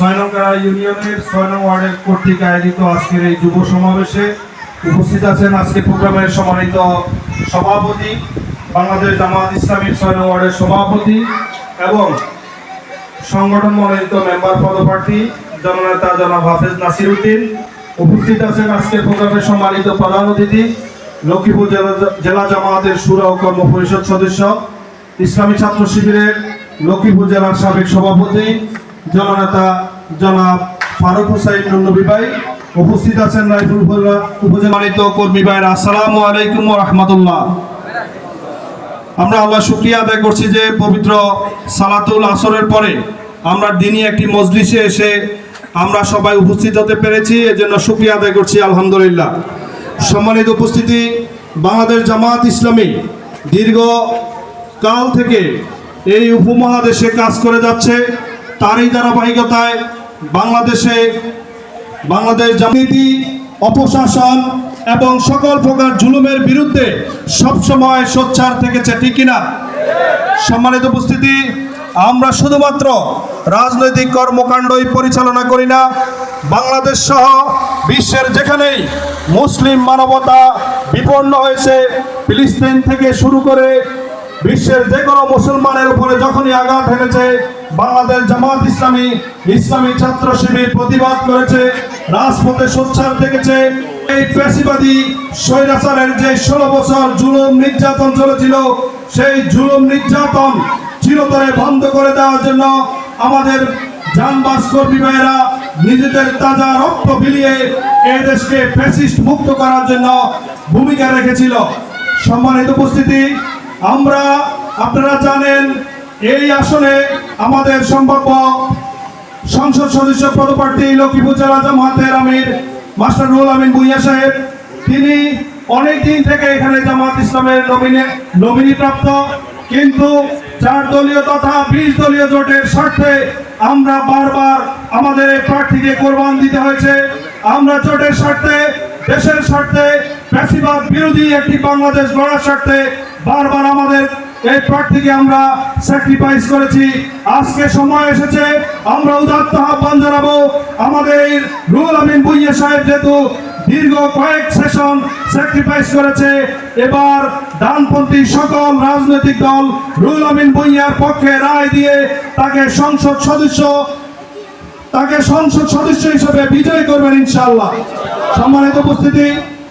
ছয়নগরা ইউনিয়নের ছয় নং ওয়ার্ডের কর্তৃক আয়োজিত আজকের এই যুব সমাবেশে উপস্থিত আছেন আজকে প্রোগ্রামের সম্মানিত সভাপতি, বাংলাদেশ জামাত ইসলামীর ছয় নং ওয়ার্ডের সভাপতি এবং সংগঠন মনোনীত মেম্বার পদপ্রার্থী জননেতা জনাব হাফেজ নাসির উদ্দিন উপস্থিত আছেন আজকের প্রোগ্রামের সম্মানিত প্রধান অতিথি, লক্ষ্মীপুর জেলা জেলা জামায়াতের সুরা ও কর্ম পরিষদ সদস্য, ইসলামী ছাত্র শিবিরের লক্ষ্মীপুর জেলার সাবেক সভাপতি জননেতা জনাব ফারুক হুসাইন নন্নবী ভাই উপস্থিত আছেন রায়পুর উপজেলানিত কর্মী ভাইরা। আসসালামু আলাইকুম রহমতুল্লাহ। আমরা আল্লাহ শুক্রিয়া আদায় করছি যে পবিত্র সালাতুল আসরের পরে আমরা দিনই একটি মজলিসে এসে আমরা সবাই উপস্থিত হতে পেরেছি, এজন্য শুক্রিয়া আদায় করছি, আলহামদুলিল্লাহ। সম্মানিত উপস্থিতি, বাংলাদেশ জামাত ইসলামী দীর্ঘ কাল থেকে এই উপমহাদেশে কাজ করে যাচ্ছে। তারই ধারাবাহিকতায় বাংলাদেশে বাংলাদেশ জাতীতি অপশাসন এবং সকল প্রকার জুলুমের বিরুদ্ধে সবসময় সোচ্চার থেকেছে, ঠিক কিনা? সম্মানিত উপস্থিতি, আমরা শুধুমাত্র রাজনৈতিক কর্মকাণ্ডই পরিচালনা করি না, বাংলাদেশ সহ বিশ্বের যেখানেই মুসলিম মানবতা বিপন্ন হয়েছে, ফিলিস্তিন থেকে শুরু করে বিশ্বের যে কোনো মুসলমানের উপরে যখনই আঘাত হেনেছে বাংলাদেশ জামাত ইসলামী ইসলামী ছাত্র শিবির প্রতিবাদ করেছে, রাজপথে সোচ্চার থেকেছে এই পেশিবাদী স্বৈরাচারের যে ষোলো বছর জুলুম নির্যাতন চলেছিল, সেই জুলুম নির্যাতন চিরতরে বন্ধ করে দেওয়ার জন্য আমাদের যানবাস কর্মী ভাইয়েরা নিজেদের তাজা রক্ত বিলিয়ে এই দেশকে ফ্যাসিস্ট মুক্ত করার জন্য ভূমিকা রেখেছিল। সম্মানিত উপস্থিতি, আমরা আপনারা জানেন এই আসনে আমাদের সম্ভাব্য সংসদ সদস্য পদপ্রার্থী লক্ষ্মীপুর জেলা জামাতের আমির, মাস্টার রুল আমিন ভুইয়া সাহেব। তিনি অনেক দিন থেকে এখানে জামাত ইসলামের নমিনে নমিনি প্রাপ্ত। কিন্তু চার দলীয় তথা বিশ দলীয় জোটের স্বার্থে আমরা বারবার আমাদের প্রার্থীকে কোরবান দিতে হয়েছে। আমরা জোটের স্বার্থে, দেশের স্বার্থে প্যাসিবাদ বিরোধী একটি বাংলাদেশ গড়ার স্বার্থে বারবার আমাদের এই প্রার্থীকে আমরা স্যাক্রিফাইস করেছি। আজকে সময় এসেছে, আমরা উদাত্ত আহ্বান জানাব। আমাদের রুহুল আমিন বুইয়া সাহেব যেহেতু দীর্ঘ কয়েক সেশন স্যাক্রিফাইস করেছে, এবার ডানপন্থী সকল রাজনৈতিক দল রুহুল আমিন বুইয়ার পক্ষে রায় দিয়ে তাকে সংসদ সদস্য, তাকে সংসদ সদস্য হিসেবে বিজয় করবেন ইনশাআল্লাহ। সম্মানিত উপস্থিতি,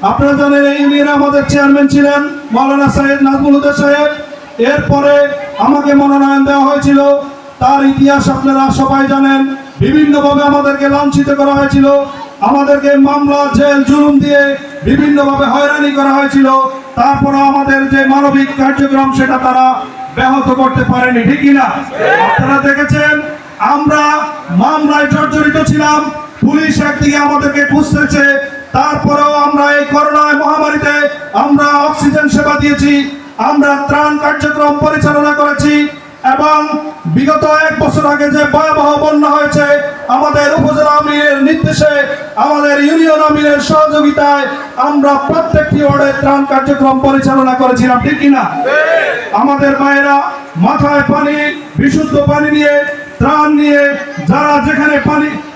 আপনারা জানেন এই আমাদের চেয়ারম্যান ছিলেন মৌলানা সাহেব নাজমুল হুদা সাহেব। এরপরে আমাকে মনোনয়ন দেওয়া হয়েছিল। তার ইতিহাস আপনারা সবাই জানেন। বিভিন্নভাবে আমাদেরকে লাঞ্ছিত করা হয়েছিল। আমাদেরকে মামলা, জেল, জুলুম দিয়ে বিভিন্নভাবে হয়রানি করা হয়েছিল। তারপরে আমাদের যে মানবিক কার্যক্রম, সেটা তারা ব্যাহত করতে পারেনি। ঠিক কিনা? আপনারা দেখেছেন? আমরা মামলায় জর্জরিত ছিলাম। পুলিশ একদিকে আমাদেরকে খুঁজতেছে। তারপরেও আমরা এই করোনায় মহামারীতে আমরা অক্সিজেন সেবা দিয়েছি। আমরা ত্রাণ কার্যক্রম পরিচালনা করেছি এবং বিগত এক বছর আগে যে ভয়াবহ বন্যা হয়েছে, আমাদের উপজেলা আমিরের নির্দেশে, আমাদের ইউনিয়ন আমিরের সহযোগিতায় আমরা প্রত্যেকটি ওয়ার্ডে ত্রাণ কার্যক্রম পরিচালনা করেছিলাম, ঠিক কিনা? আমাদের মায়েরা মাথায় পানি, বিশুদ্ধ পানি নিয়ে ত্রাণ নিয়ে যারা যেখানে পানি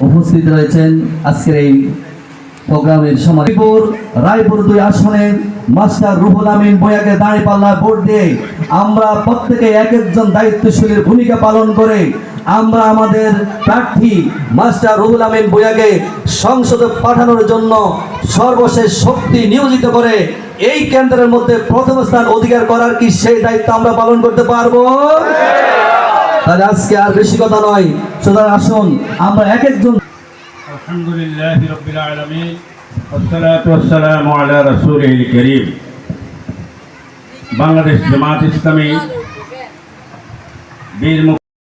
উপস্থিত রয়েছেন আজকের এই প্রোগ্রামের সময় রায়পুর দুই আসনের মাস্টার রুহুল আমিন বয়াকে দাঁড়ি পাল্লা ভোট দিয়ে আমরা প্রত্যেকে এক একজন দায়িত্বশীলের ভূমিকা পালন করে আমরা আমাদের প্রার্থী মাস্টার রুহুল আমিন বয়াকে সংসদে পাঠানোর জন্য সর্বশেষ শক্তি নিয়োজিত করে এই কেন্দ্রের মধ্যে প্রথম স্থান অধিকার করার কি সেই দায়িত্ব আমরা পালন করতে পারব? তাহলে আজকে আর বেশি কথা নয় সুতরাং আসুন আমরা এক একজন الحمد لله رب العالمين والصلاة والسلام على رسوله الكريم বাংলাদেশ জামাত ইসলামী বীর মুক্তি